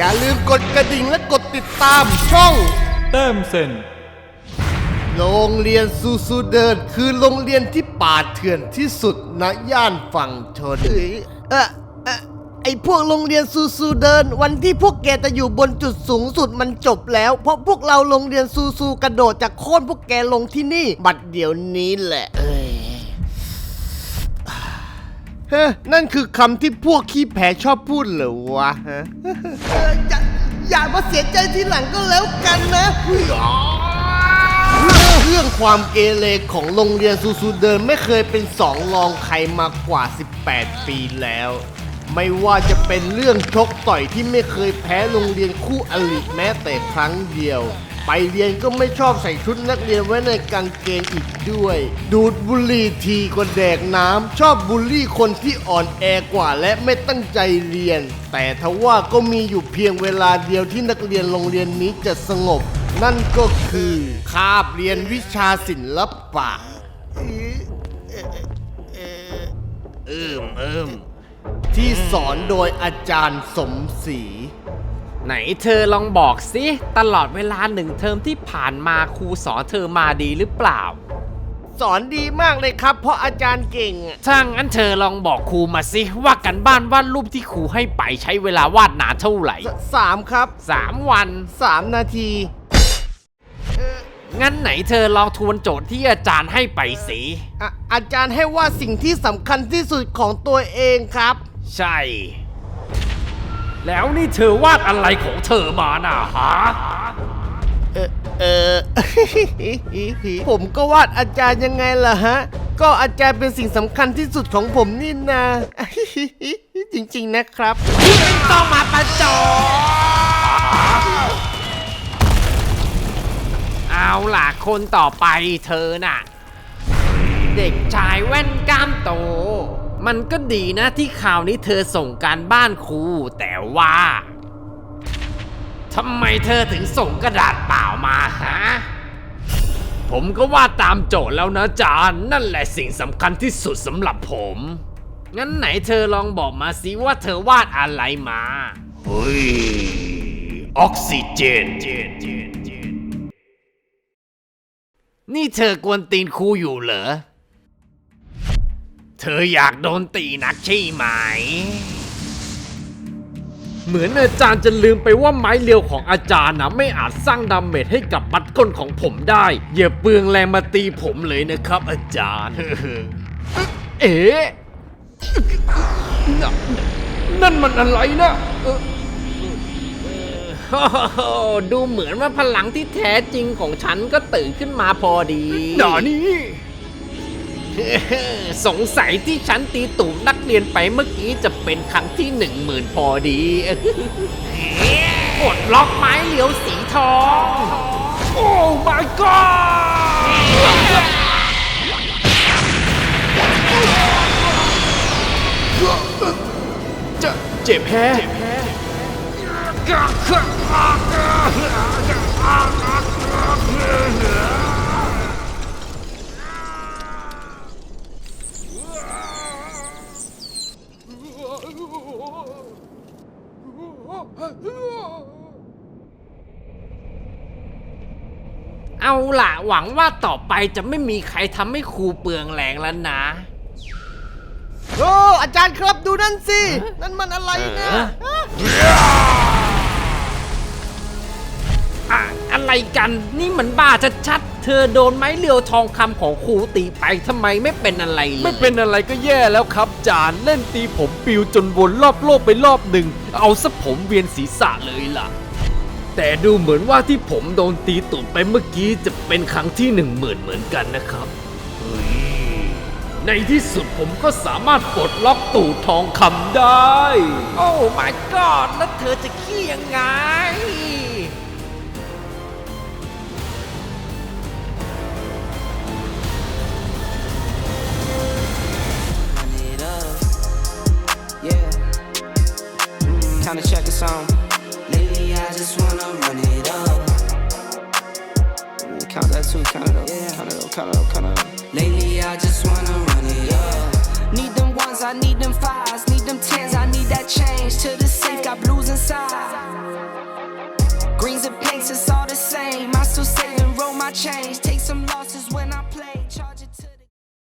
อย่าลืมกดกระดิ่งและกดติดตามช่อง แต้มเซนโรงเรียนซูซูเดินคือโรงเรียนที่ป่าเถื่อนที่สุดณย่านฝั่งทนเออเออไอพวกโรงเรียนซูซูเดิน วันที่พวกแกจะอยู่บนจุดสูงสุดมันจบแล้ว เพราะพวกเราโรงเรียนซูซูกระโดดจากโค่นพวกแกลงที่นี่ บัดเดี๋ยวนี้แหละเอ้ย เฮ้ยนั่นคือคำที่พวกขี้แพ้ชอบพูดเหรอวะฮะเอออย่าอย่ามาเสียใจทีหลังก็แล้วกันนะเรื่องความเกเรของโรงเรียนซูซูเดินไม่เคยเป็นสองรองใครมากว่า 18 ปีแล้ว ไม่ว่าจะเป็นเรื่องชกต่อยที่ไม่เคยแพ้โรงเรียนคู่อริแม้แต่ครั้งเดียว ไปเรียนก็ไม่ชอบใส่ชุดนักเรียนไว้ในกางเกงอีกด้วย ดูดบุหรี่ทีกว่าแดกน้ำ ชอบบูลลี่คนที่อ่อนแอกว่าและไม่ตั้งใจเรียน แต่ทว่าก็มีอยู่เพียงเวลาเดียวที่นักเรียนโรงเรียนนี้จะสงบ นั่นก็คือคาบเรียนวิชาศิลปะเอิมเอิมที่สอนโดยอาจารย์สมศรี ไหนเธอลองบอกสิตลอดเวลาหนึ่งเทอมที่ผ่านมาครูสอนเธอมาดีหรือเปล่า สอนดีมากเลยครับ เพราะอาจารย์เก่งอะถ้างั้นเธอลองบอกครูมาสิว่ากันบ้านวาดรูปที่ครูให้ไปใช้เวลาวาดนานเท่าไหร่สสามครับสามวัน สามนาทีงั้นไหนเธอลองทวนโจทย์ที่อาจารย์ให้ไปสิอะอาจารย์ให้ว่าสิ่งที่สำคัญที่สุดของตัวเองครับ ใช่ แล้วนี่เธอวาดอะไรของเธอมาน่ะฮะเออเออ ผมก็วาดอาจารย์ยังไงล่ะฮะ ก็อาจารย์เป็นสิ่งสำคัญที่สุดของผมนี่นา จริงๆนะครับ ต้องมาประจบเอาล่ะคนต่อไปเธอน่ะ เด็กชายแว่นกล้ามโต มันก็ดีนะที่คราวนี้เธอส่งการบ้านครูแต่ว่าทำไมเธอถึงส่งกระดาษเปล่ามาฮะผมก็วาดตามโจทย์แล้วนะจานนั่นแหละสิ่งสำคัญที่สุดสำหรับผม งั้นไหนเธอลองบอกมาสิว่าเธอวาดอะไรมาเฮ้ยออกซิเจนนี่เธอกวนตีนครูอยู่เหรอ เธออยากโดนตีนักใช่ไหม เหมือนอาจารย์จะลืมไปว่าไม้เรียวของอาจารย์นะไม่อาจสร้างดาเมจให้กับบัตรก้นของผมได้อย่าเปลืองแรงมาตีผมเลยนะครับ อาจารย์ เอ๊ะนั่นนั่นมันอะไรนะเอ่อเอ่อดูเหมือนว่าพลังที่แท้จริงของฉันก็ตื่นขึ้นมาพอดีหนานี่ สงสัยที่ฉันตีตูมนักเรียนไปเมื่อกี้จะเป็นครั้งที่หนึ่งหมื่นพอดีกดล็อกไม้เหลียวสีทอง โอ้ my god จะเจ็บแพ้ เอาล่ะ หวังว่าต่อไปจะไม่มีใครทำให้ครูเปลืองแรงแล้วนะ โอ้อาจารย์ครับดูนั่นสิ นั่นมันอะไรนะเอออะ อะไรกัน นี่มันบ้าชัดๆ เธอโดนไม้เรียวทองคำของครูตีไปทำไมไม่เป็นอะไรเลยไม่เป็นอะไรก็แย่แล้วครับจานเล่นตีผมปิวจนวนรอบโลกไปรอบหนึ่ง เอาซะผมเวียนศีรษะเลยล่ะ แต่ดูเหมือนว่าที่ผมโดนตีตุ่มไปเมื่อกี้จะเป็นครั้งที่หนึ่งหมื่นเหมือนกันนะครับเฮ้ยในที่สุดผมก็สามารถปลดล็อกตูดทองคำได้ โอ้ my god แล้วเธอจะขี้ยังไง Kinda check a song. Lately, I just wanna run it up. Ooh, Count that too, count it up. Count it up, count it up, count it up. Lately, I just wanna run it up. Need them ones, I need them fives, need them tens, I need that change to the safe, got blues inside. Greens and pinks, it's all the same. I still save and roll my change. Take some losses.